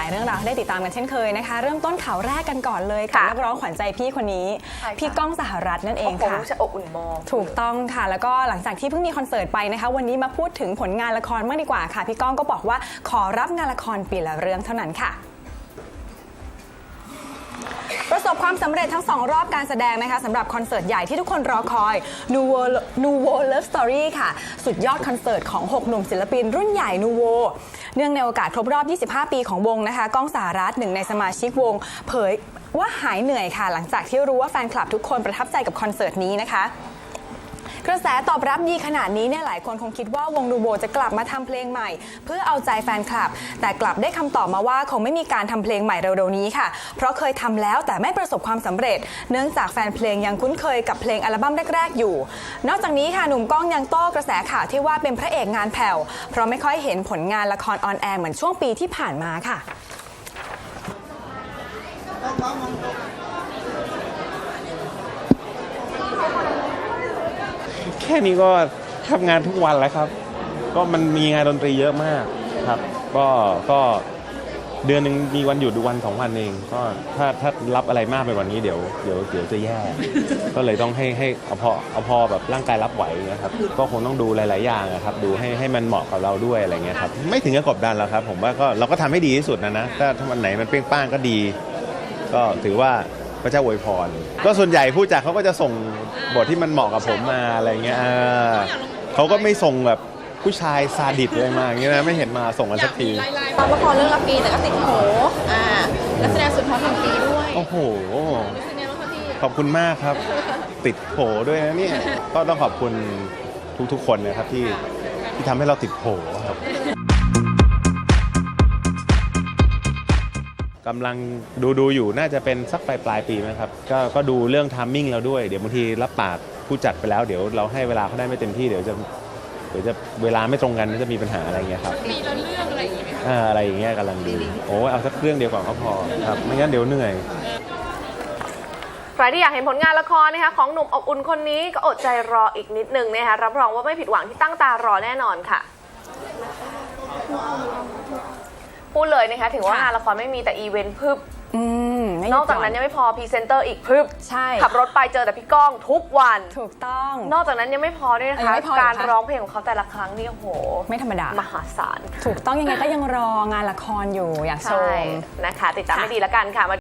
ายเรื่องราวให้ได้ติดตามกันเช่นเคยนะคะ เริ่มต้นข่าวแรกกันก่อนเลยกับค่ะนักร้องขวัญใจพี่คนนี้ ใช่ค่ะ พี่ก้องสหรัฐนั่นเอโอ้งโหค่ะ จะอบอุ่นมอง ถูกต้องค่ะ แล้วก็หลังจากที่เพิ่งมีคอนเสิร์ตไปนะคะ วันนี้มาพูดถึงผลงานละครมากดีกว่าค่ะ พี่ก้องก็บอกว่าขอรับงานละครปีละเรื่องเท่านั้นค่ะ ประสบความสำเร็จทั้งสองรอบการแสดงนะคะสำหรับคอนเสิร์ตใหญ่ที่ทุกคนรอคอย Nuvo Nuvo Love Story ค่ะ สุดยอดคอนเสิร์ตของ 6 หนุ่มศิลปินรุ่นใหญ่ Nuvo เนื่องในโอกาสครบรอบ 25 ปีของวงนะคะก้องสารัตหนึ่งในสมาชิกวง เผยว่าหายเหนื่อยค่ะ หลังจากที่รู้ว่าแฟนคลับทุกคนประทับใจกับคอนเสิร์ตนี้นะคะ กระแสตอบรับดีขนาดนี้เนี่ยหลายคนคงคิดว่าวงดูโบจะกลับมาทำเพลงใหม่ เพื่อเอาใจแฟนคลับ แต่กลับได้คำตอบมาว่าคงไม่มีการทำเพลงใหม่เร็วๆนี้ค่ะ เพราะเคยทำแล้วแต่ไม่ประสบความสำเร็จ เนื่องจากแฟนเพลงยังคุ้นเคยกับเพลงอัลบั้มแรกๆอยู่ นอกจากนี้ค่ะหนุ่มก้องยังโต้กระแสข่าวที่ว่าเป็นพระเอกงานแผ่วเพราะไม่ค่อยเห็นผลงานละครออนแอร์เหมือนช่วงปีที่ผ่านมาค่ะ ค่นี้ก็ทำงานทุกวันแล้วครับ ก็มันมีงานดนตรีเยอะมากครับ ก็ก็เดือนหนึ่งมีวันหยุดดูวันสองวันเอง ก็ถ้าถ้ารับอะไรมากไปกว่านี้เดี๋ยวเดี๋ยวเดี๋ยวจะแย่ ก็เลยต้องให้ให้เอาพอเอาพอแบบร่างกายรับไหวนะครับ ก็คงต้องดูหลาย ๆ อย่างนะครับ ดูให้ให้มันเหมาะกับเราด้วยอะไรเงี้ยครับ ไม่ถึงกับกดดันแล้วครับ ผมว่าก็เราก็ทำให้ดีที่สุดนะนะ ถ้าถ้าวันไหนมันเปรี้ยงป้างก็ดี ก็ถือว่า พระเจ้าอวยพร ก็ส่วนใหญ่ผู้จัดเขาก็จะส่งบทที่มันเหมาะกับผมมาอะไรเงี้ยเออเขาก็ไม่ส่งแบบผู้ชายซาดิสอะไรมาอย่างเงี้ยนะไม่เห็นมาส่งกันสักทีตอนละครเรื่องละปีแต่ก็ติดโผอ่านักแสดงสุดฮอตแห่งปีด้วยโอ้โหเป็นไงบ้างคะพี่ขอบคุณมากครับ ติดโผด้วยนะเนี่ยก็ต้องขอบคุณทุกๆคนนะครับที่ที่ทำให้เราติดโผครับ กำลังดูดูอยู่น่าจะเป็นสักปลายปลายปีไหมครับก็ก็ดูเรื่องทามมิ่งเราด้วยเดี๋ยวบางทีรับปากผู้จัดไปแล้วเดี๋ยวเราให้เวลาเขาได้ไม่เต็มที่เดี๋ยวจะเดี๋ยวจะเวลาไม่ตรงกันจะมีปัญหาอะไรอย่างเงี้ยครับปีละเรื่องอะไรอย่างงี้ไหมคะอ่าอะไรอย่างเงี้ยกำลังดูโอ้เอาสักเรื่องเดียวก่อนก็พอครับไม่งั้นเดี๋ยวเหนื่อยใครที่อยากเห็นผลงานละครนะคะของหนุ่มอบอุ่นคนนี้ก็อดใจรออีกนิดนึงนะคะรับรองว่าไม่ผิดหวังที่ตั้งตารอแน่นอนค่ะ พูดเลยนะคะถึงว่าค่ะงานละครไม่มีแต่อีเวนต์พึบอืมไม่นอกจากนั้นยังไม่พอพรีเซนเตอร์อีกพึบใช่ขับรถไปเจอแต่พี่ก้องทุกวันถูกต้อง นอกจากนั้นยังไม่พอด้วยนะยัคะงไม่พอเหรอคะการร้องเพลงของเขาแต่ละครั้งนี่โอ้โห ไม่ธรรมดามหาศาลถูกต้องยังไงก็ยังรองานละครอยู่อยากชใช่มนะคะ ติดตามค่ะให้ดีแล้วกันค่ะ